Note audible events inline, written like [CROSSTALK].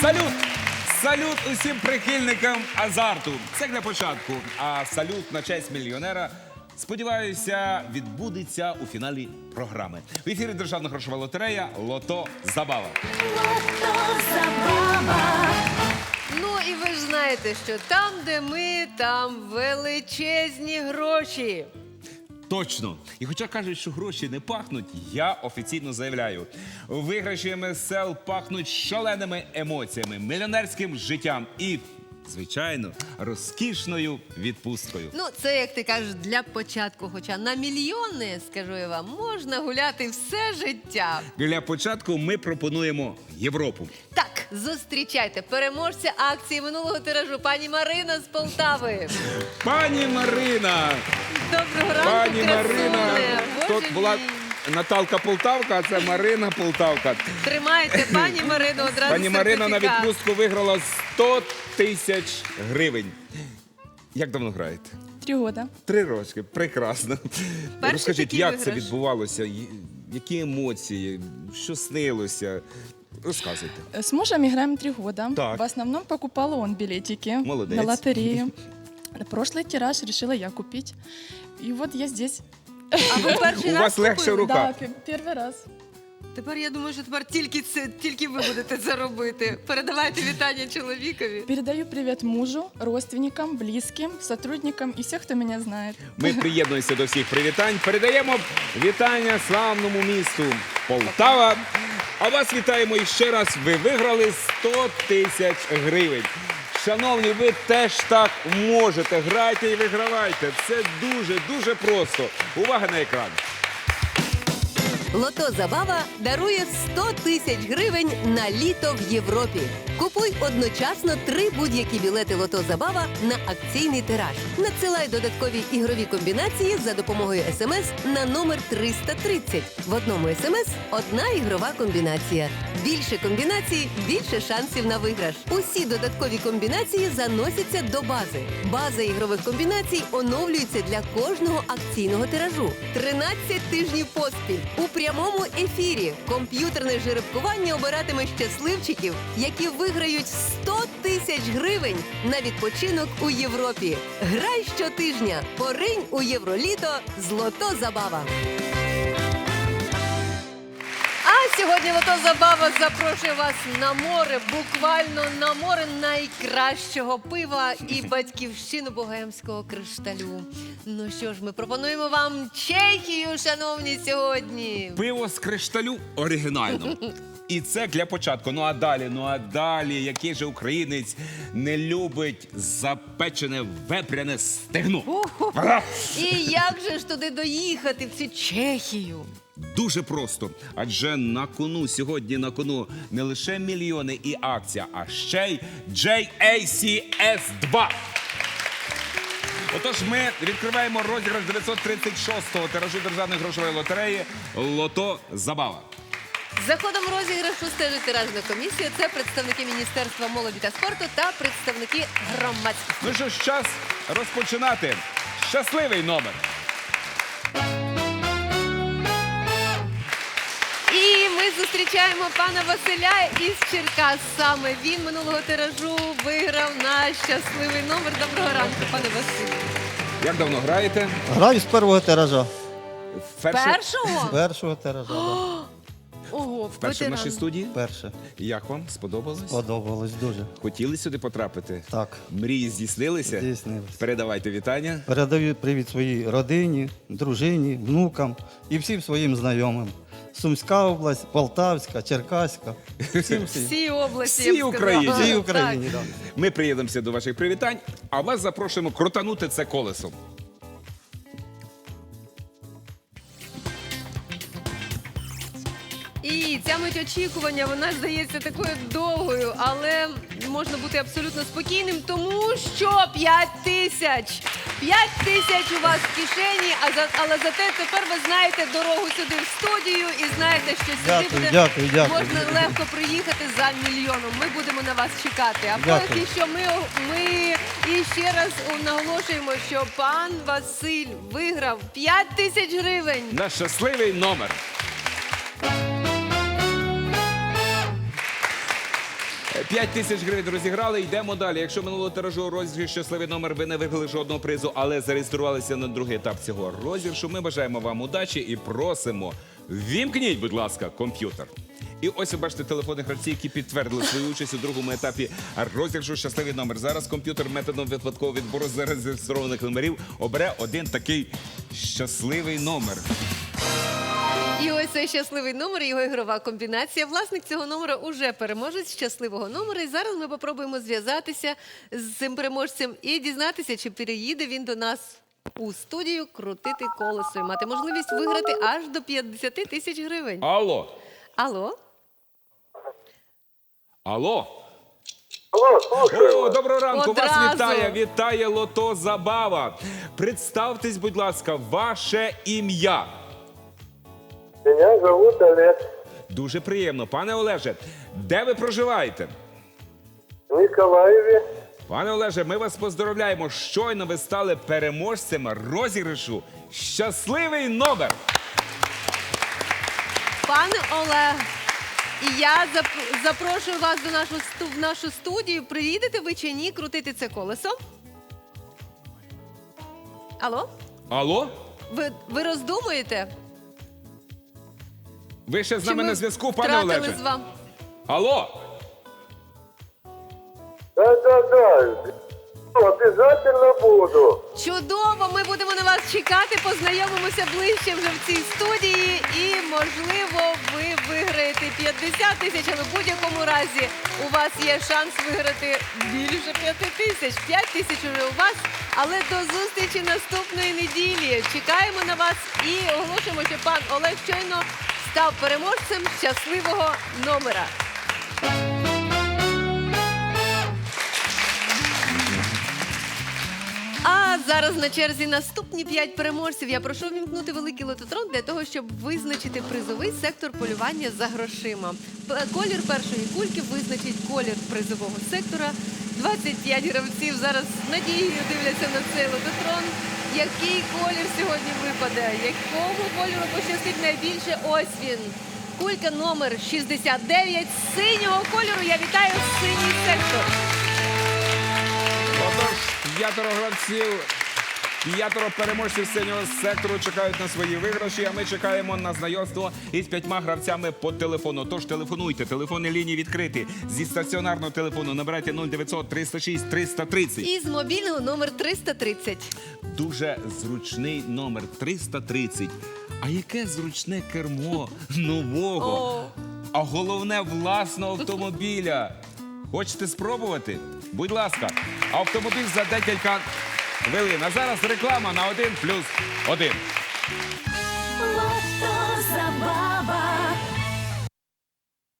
Салют! Салют усім прихильникам азарту. Це для початку. А салют на честь мільйонера. Сподіваюся, відбудеться у фіналі програми. В ефірі Державна грошова лотерея Лото Забава. Ну і ви ж знаєте, що там, де ми, там величезні гроші. Точно. І хоча кажуть, що гроші не пахнуть, я офіційно заявляю: виграші МСЛ пахнуть шаленими емоціями, мільйонерським життям і, звичайно, розкішною відпусткою. Ну, це як ти кажеш, для початку. Хоча на мільйони, скажу я вам, можна гуляти все життя. Для початку ми пропонуємо Європу. Так, зустрічайте переможця акції минулого тиражу, пані Марина з Полтави. Пані Марина! Доброго ранку, Пані красуне. Марина! Боже Тут була мій. Наталка Полтавка, а це Марина Полтавка. Тримайте, пані Марину, одразу Пані Марина на сертифікат. відпустку виграла 100 тисяч гривень. Як давно граєте? Три года. Три роки, прекрасно. Перший Розкажіть, такий як це виграш. відбувалося? Які емоції? Що снилося? Розказуйте. С мужем играем три года. Так. В основном покупала он билетики Молодец. на лотерею. Прошлый тираж решила я купить. И вот я здесь. А ви [LAUGHS] перший У раз вас легша купили? рука. Да, пе- первый раз. Тепер я думаю, що тепер тільки це, тільки ви будете це робити. Передавайте вітання чоловікові. Передаю привет мужу, родственникам, близким, сотрудникам и всех, кто меня знает. Ми приєднуємося до всіх привітань. Передаємо вітання славному місту Полтава. А вас вітаємо іще раз. Ви виграли 100 тисяч гривень. Шановні, ви теж так можете. Грайте і вигравайте. Це дуже дуже просто. Увага на екран. Лото Забава дарує 100 тисяч гривень на літо в Європі. Купуй одночасно три будь-які білети Лото Забава на акційний тираж. Надсилай додаткові ігрові комбінації за допомогою смс на номер 330. В одному смс одна ігрова комбінація. Більше комбінацій, більше шансів на виграш. Усі додаткові комбінації заносяться до бази. База ігрових комбінацій оновлюється для кожного акційного тиражу. 13 тижнів поспіль у прямому ефірі. Комп'ютерне жеребкування обиратиме щасливчиків, які виграють 100 тисяч гривень на відпочинок у Європі. Грай щотижня. Поринь у євроліто. Злото забава. Сьогодні Лото Забава запрошує вас на море, буквально на море найкращого пива і батьківщину богемського кришталю. Ну що ж, ми пропонуємо вам Чехію, шановні, сьогодні. Пиво з кришталю оригінально. І це для початку. Ну а далі, ну а далі, який же українець не любить запечене вепряне стегно? І як же ж туди доїхати, в цю Чехію? Дуже просто. Адже на кону сьогодні на кону не лише мільйони і акція, а ще й JACS 2. Отож, ми відкриваємо розіграш 936-го тиражу державної грошової лотереї Лото Забава. За ходом розіграшу стежить тиражна комісія. Це представники Міністерства молоді та спорту та представники громадських. Ну що ж, час розпочинати. Щасливий номер. Зустрічаємо пана Василя із Черкас. Саме він минулого тиражу виграв наш щасливий номер. Доброго ранку, пане Василю. Як давно граєте? Граю з першого тиража. Вперше, Першого? Першого тиража. да. [GASPS] Ого, вперше в ветеран. нашій студії. Перше. Як вам? Сподобалось? Подобалось дуже. Хотіли сюди потрапити? Так. Мрії здійснилися? Здійснилися. Передавайте вітання. Передаю привіт своїй родині, дружині, внукам і всім своїм знайомим. Сумська область, Полтавська, Черкаська. Всім всім. Всі області. Всі я б сказала. Україні. Всій Так. Україні, да. Ми приєднемося до ваших привітань, а вас запрошуємо крутанути це колесо. І ця мить очікування, вона здається такою довгою, але можна бути абсолютно спокійним, тому що 5 тисяч. 5 тисяч у вас в кишені, а за, але зате тепер ви знаєте дорогу сюди в студію і знаєте, що сюди Дякую, буде дякую, дякую. можна легко приїхати за мільйоном. Ми будемо на вас чекати. А Дякую. поки що ми, ми і ще раз наголошуємо, що пан Василь виграв 5 тисяч гривень. На щасливий номер. 5 тисяч гривень розіграли. Йдемо далі. Якщо минулого тиражу розіграш щасливий номер, ви не виграли жодного призу, але зареєструвалися на другий етап цього розіграшу. Ми бажаємо вам удачі і просимо. Вімкніть, будь ласка, комп'ютер. І ось ви бачите телефонних гравців, які підтвердили свою участь у другому етапі розіграшу щасливий номер. Зараз комп'ютер методом випадкового відбору зареєстрованих номерів обере один такий щасливий номер. І ось цей щасливий номер, його ігрова комбінація. Власник цього номера уже переможець щасливого номера. І зараз ми попробуємо зв'язатися з цим переможцем і дізнатися, чи переїде він до нас у студію крутити колесо і мати можливість виграти аж до 50 тисяч гривень. Алло, Алло? алло. Алло. О, доброго ранку! Вас вітає, вітає Лото Забава. Представтесь, будь ласка, ваше ім'я. Меня зовут Олег Дуже приємно, пане Олеже. Де ви проживаєте? в Николаеве. Пане Олеже, ми вас поздоровляємо. Щойно ви стали переможцем розіграшу. Щасливий номер! Пане Олег, і я зап- запрошую вас до нашу сту- в нашу студію. Приїдете ви чи ні крутити це колесо? Алло? Алло? Ви, ви роздумуєте? Ви ще з нами на зв'язку, пане Олеже? з вам? Алло? Обязательно буду. Чудово! Ми будемо на вас чекати, познайомимося ближче вже в цій студії. І, можливо, ви виграєте 50 тисяч, але в будь-якому разі у вас є шанс виграти більше 5 тисяч. 5 тисяч уже у вас. Але до зустрічі наступної неділі. Чекаємо на вас і оголошуємо, що пан Олег щойно став переможцем щасливого номера. А зараз на черзі наступні п'ять переможців. Я прошу вімкнути великий лототрон для того, щоб визначити призовий сектор полювання за грошима. Колір першої кульки визначить колір призового сектора. 25 гравців зараз з надією дивляться на цей лототрон. Який колір сьогодні випаде? Якого кольору пощастить найбільше? Ось він. Кулька номер 69 з синього кольору. Я вітаю синій сектор. Отож, п'ятеро гравців, п'ятеро переможців синього сектору чекають на свої виграші, а ми чекаємо на знайомство із п'ятьма гравцями по телефону. Тож телефонуйте, телефонні лінії відкриті. Зі стаціонарного телефону набирайте 0900 306 330. І з мобільного номер 330. Дуже зручний номер 330. А яке зручне кермо нового, а головне власного автомобіля. Хочете спробувати? Будь ласка, автомобіль за декілька хвилин. А зараз реклама на один плюс 1.